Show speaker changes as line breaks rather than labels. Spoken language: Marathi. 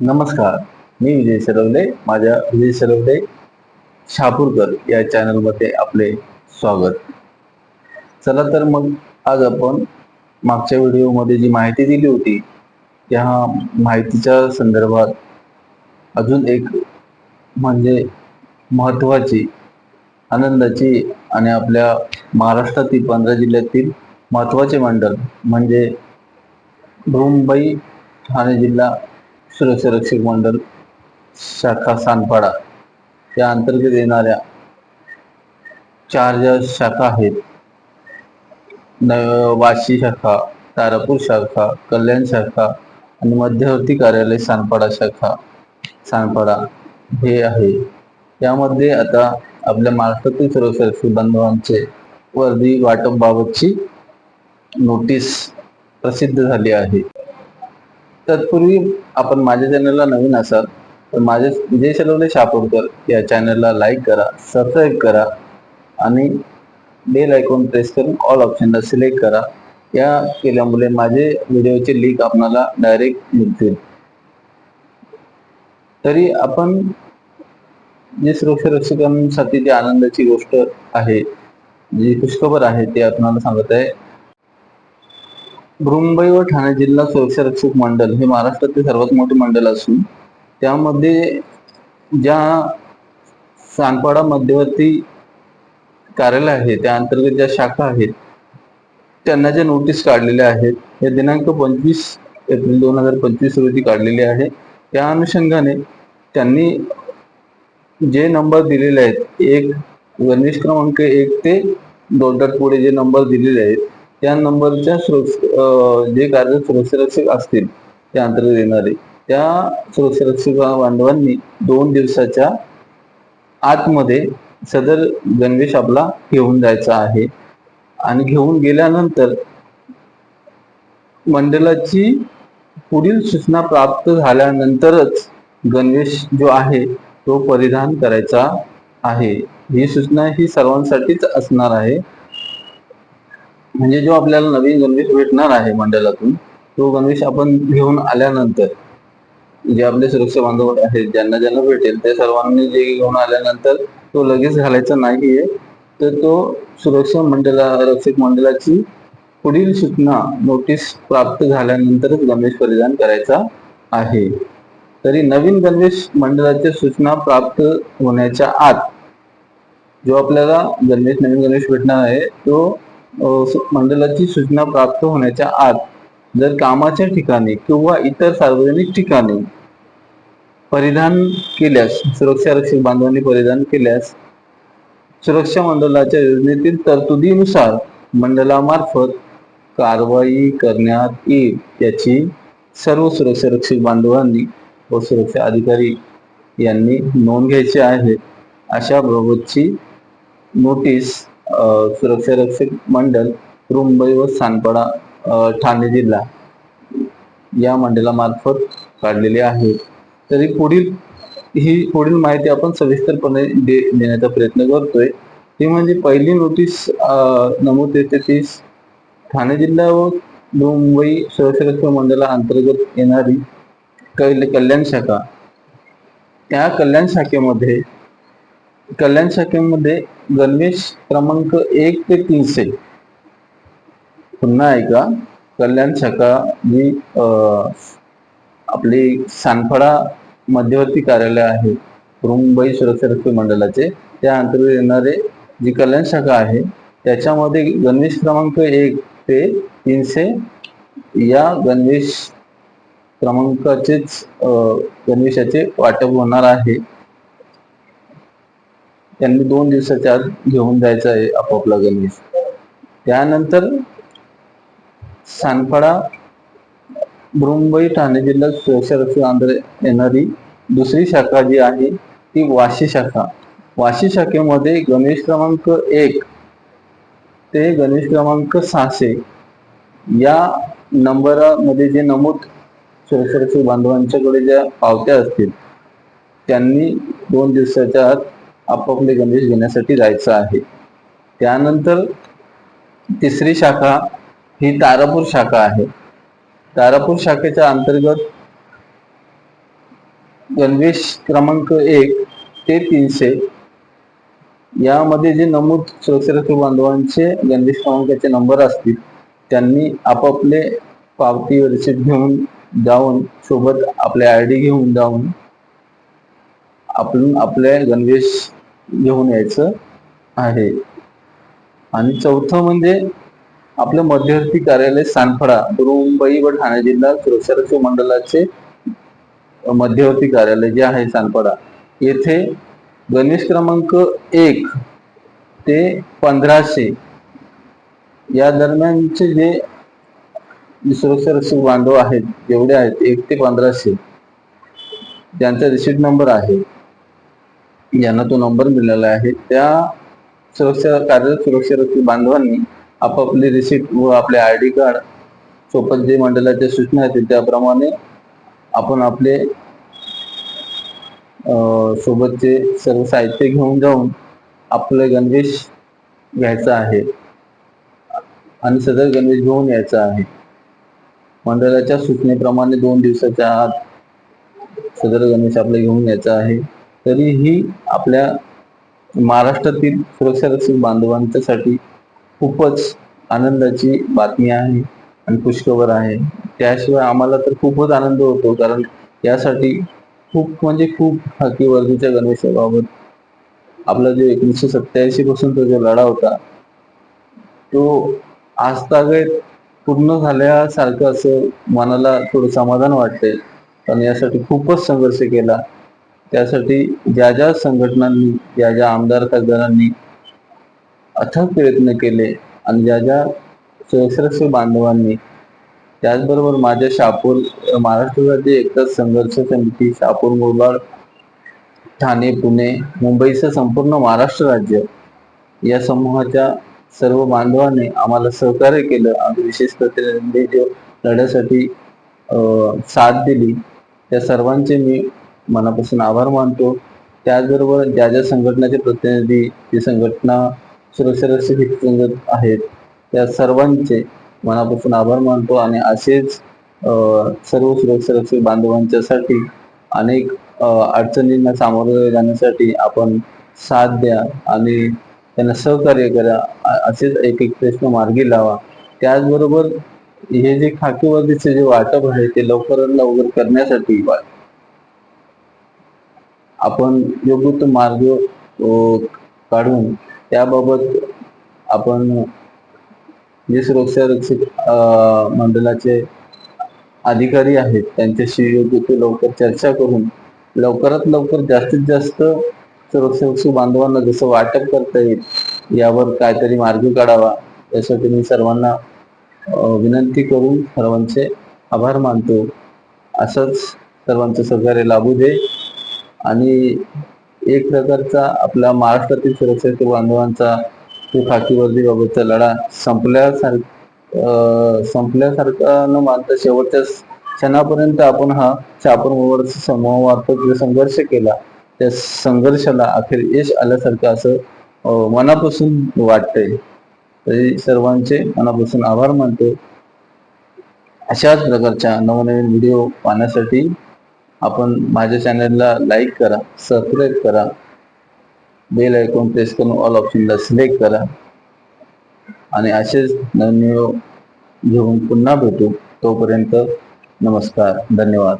नमस्कार. मी विजय सरवले माझ्या विजय सरवले शहापूरकर या चॅनलमध्ये आपले स्वागत. चला तर मग आज आपण मागच्या व्हिडिओमध्ये जी माहिती दिली होती त्या माहितीच्या संदर्भात अजून एक म्हणजे महत्त्वाची आनंदाची आणि आपल्या महाराष्ट्रातील पंधरा जिल्ह्यातील महत्त्वाचे मंडळ म्हणजे मुंबई ठाणे जिल्हा सुरक्षित मंडळ शाखा सानपाडा या अंतर्गत येणाऱ्या चार ज्या शाखा आहेत न- वाशी शाखा तारापूर शाखा कल्याण शाखा आणि मध्यवर्ती कार्यालय सानपाडा शाखा सानपाडा हे आहे. यामध्ये आता आपल्या महाराष्ट्रातील सर्व सुरक्षित बांधवांचे वर्दी वाटप बाबतची नोटीस प्रसिद्ध झाली आहे. तत्पूर्वी आपण माझ्या चॅनलला नवीन असाल तर माझे विजय सलवले शापूरकर या चॅनलला लाईक करा सबस्क्राईब करा आणि बेल आयकॉन प्रेस करून ऑल ऑप्शनला सिलेक्ट करा. या केल्यामुळे माझे व्हिडिओचे लिंक आपणाला डायरेक्ट मिळतील. तरी आपण जे सुरक्षारक्षकांसाठी जी आनंदाची गोष्ट आहे जी खुशखबर आहे ते आपणाला सांगत आहे मुंबई व ठाणे जिल्हा सुरक्षा रक्षक मंडळ हे महाराष्ट्रातील सर्वात मोठे मंडळ असून त्यामध्ये ज्या सानपाडा मध्यवर्ती कार्यालय आहे त्या अंतर्गत ज्या शाखा आहेत त्यांना ज्या नोटीस काढलेल्या आहेत हे दिनांक पंचवीस एप्रिल दोन हजार पंचवीस रोजी काढलेली आहे. त्या अनुषंगाने त्यांनी जे नंबर दिलेले आहेत एक गणेश क्रमांक एक ते दोन पुढे जे नंबर दिलेले आहेत त्या नंबरच्या जे कार्य सुरक्षारक्षक असतील त्या अंतर्गत येणारे त्या सुरक्षारक्षक बांधवांनी दोन दिवसाच्या आतमध्ये सदर गणवेश आपला घेऊन जायचा आहे. आणि घेऊन गेल्यानंतर मंडळाची पुढील सूचना प्राप्त झाल्यानंतरच गणवेश जो आहे तो परिधान करायचा आहे. ही सूचना ही सर्वांसाठीच असणार आहे. म्हणजे जो आपल्याला नवीन गणवेश भेटणार आहे मंडळातून तो गणवेश आपण घेऊन आल्यानंतर जे आपले सुरक्षा बांधव आहेत ज्यांना ज्यांना भेटेल त्या सर्वांनी जे घेऊन आल्यानंतर तो लगेच घालायचा नाहीये तर तो सुरक्षा मंडळा रक्षक मंडळाची पुढील सूचना नोटीस प्राप्त झाल्यानंतरच गणवेश परिधान करायचा आहे. तरी नवीन गणवेश मंडळाच्या सूचना प्राप्त होण्याच्या आत जो आपल्याला गणवेश नवीन गणवेश भेटणार आहे तो मंडळाची सूचना प्राप्त होण्याच्या आत जर कामाच्या ठिकाणी किंवा इतर सार्वजनिक ठिकाणी परिधान केल्यास सुरक्षा रक्षक बांधवांनी परिधान केल्यास सुरक्षा मंडळाच्या योजनेतील तरतुदीनुसार मंडळामार्फत कारवाई करण्यात येईल याची सर्व सुरक्षा रक्षक बांधवांनी व सुरक्षा अधिकारी यांनी नोंद घ्यायची आहे. अशा बाबतची नोटीस सुरक्षारक्षक सुरक्षा रक्षक मंडळ मुंबई व सानपाडा ठाणे जिल्हा या मंडळामार्फत काढलेली आहे. तरी पुढील ही पुढील माहिती आपण सविस्तरपणे दे देण्याचा प्रयत्न करतोय. ती म्हणजे पहिली नोटीस नमूद येते ती ठाणे जिल्हा व मुंबई सुरक्षा रक्षक मंडळा अंतर्गत येणारी कैल- कल्याण शाखा. त्या कल्याण शाखेमध्ये कल्याण शाखेमध्ये गणवेश क्रमांक एक ते तीनशे पुन्हा ऐका कल्याण शाखा जी आपली सानफडा मध्यवर्ती कार्यालय आहे मुंबई सुरक्षा रक्षक मंडळाचे त्या अंतर्गत येणारे जी कल्याण शाखा आहे त्याच्यामध्ये गणवेश क्रमांक एक ते तीनशे या गणवेश क्रमांकाचेच गणवेशाचे वाटप होणार आहे. त्यांनी दोन दिवसाच्या आत घेऊन जायचं आहे आपापला गणेश त्यानंतर सानपाडा मुंबई ठाणे जिल्ह्यात सुरक्षा आंध्र येणारी दुसरी शाखा जी आहे ती वाशी शाखा. वाशी शाखेमध्ये गणेश क्रमांक एक ते गणेश क्रमांक सहाशे या नंबरामध्ये जे नमूद सुरक्षारक्षक बांधवांच्याकडे ज्या पावत्या असतील त्यांनी दोन दिवसाच्या आत आपापले गणवेश घेण्यासाठी जायचं आहे. त्यानंतर तिसरी शाखा ही तारापूर शाखा आहे. तारापूर शाखेच्या अंतर्गत गणवेश क्रमांक एक ते तीनशे यामध्ये जे नमूद सुरक्षारक्षक बांधवांचे गणवेश क्रमांकाचे नंबर असतील त्यांनी आपापले पावती रिसिप्ट घेऊन जाऊन सोबत आपले आय डी घेऊन जाऊन आपण आपले गणवेश घेऊन यायचं आहे. आणि चौथं म्हणजे आपलं मध्यवर्ती कार्यालय सानफडा मुंबई व ठाणे जिल्हा सुरक्षारक्षक मंडळाचे मध्यवर्ती कार्यालय जे आहे सानपडा येथे गणेश क्रमांक एक ते पंधराशे या दरम्यानचे जे सुरक्षा रक्षक बांधव आहेत जेवढे आहेत एक ते पंधराशे ज्यांचा रिसीट नंबर आहे. ज्यांना तो नंबर मिळाला आहे त्या सुरक्षा कार्यरत सुरक्षा बांधवांनी आपापली रिसिप्ट व आपले आय डी कार्ड सोबत जे मंडळाच्या सूचना आहेत त्याप्रमाणे आपण आपले सोबतचे सर्व साहित्य घेऊन जाऊन आपले गणवेश घ्यायचा आहे आणि सदर गणवेश घेऊन यायचा आहे. मंडळाच्या सूचनेप्रमाणे दोन दिवसाच्या आत सदर गणेश आपले घेऊन यायचा आहे. तरीही आपल्या महाराष्ट्रातील सुरक्षा बांधवांच्यासाठी खूपच आनंदाची बातमी आहे आणि पुष्कवर आहे. त्याशिवाय आम्हाला तर खूपच आनंद होतो कारण यासाठी खूप म्हणजे खूप हकी वर्दीच्या गणेशाबाबत आपला जो एकोणीसशे सत्याऐंशी पासून तो जो लढा होता तो आजतागत पूर्ण झाल्यासारखं असं मनाला थोडं समाधान वाटते आणि यासाठी खूपच संघर्ष केला. त्यासाठी ज्या ज्या संघटनांनी ज्या ज्या आमदार खासदारांनी अथक प्रयत्न केले आणि ज्या ज्या सुरक्षारक्षक बांधवांनी त्याचबरोबर माझ्या शापूर महाराष्ट्र राज्य एकता संघर्ष समिती शापूर मुरबाड ठाणे पुणे मुंबईसह संपूर्ण महाराष्ट्र राज्य या समूहाच्या सर्व बांधवांनी आम्हाला सहकार्य केलं. आणि विशेष प्रतिनिधी लढ्यासाठी साथ दिली. त्या सर्वांचे मी मनापासून आभार मानतो. त्याचबरोबर ज्या ज्या संघटनाचे प्रतिनिधी जी संघटना सुरक्षा आहेत त्या सर्वांचे मनापासून आभार मानतो आणि असेच सर्व सुरक्षा रक्षक बांधवांच्यासाठी अनेक अडचणींना सामोरे जाण्यासाठी आपण साथ द्या आणि त्यांना सहकार्य करा. असेच एक एक प्रश्न मार्गी लावा. त्याचबरोबर हे जे खाकीवर्दीचे जे वाटप आहे ते लवकरात लवकर करण्यासाठी आपण योग्य तो मार्ग काढून त्याबाबत आपण जे सुरक्षा रक्षक मंडळाचे अधिकारी आहेत. त्यांच्याशी योग्य ते लवकर चर्चा करून लवकरात लवकर जास्तीत जास्त सुरक्षा बांधवांना जसं वाटप करता येईल यावर काहीतरी मार्ग काढावा यासाठी मी सर्वांना विनंती करून सर्वांचे आभार मानतो. असंच सर्वांचं सहकार्य लाभू दे. आणि एक प्रकारचा आपल्या महाराष्ट्रातील सुरक्षा बांधवांचा तो खाकी बाबतचा लढा संपल्यासारखा संपल्यासारखा न मानता शेवटच्या क्षणापर्यंत आपण हा चापर समूहामार्फत जो संघर्ष केला त्या संघर्षाला अखेर यश आल्यासारखं असं मनापासून वाटतंय. तरी सर्वांचे मनापासून आभार मानतो. अशाच प्रकारच्या नवनवीन व्हिडिओ पाहण्यासाठी आपण माझ्या चॅनलला लाईक करा सबस्क्राईब करा. बेल आयकॉन प्रेस करून ऑल ऑप्शनला सिलेक्ट करा. आणि असेच नवीन घेऊन पुन्हा भेटू. तोपर्यंत नमस्कार धन्यवाद.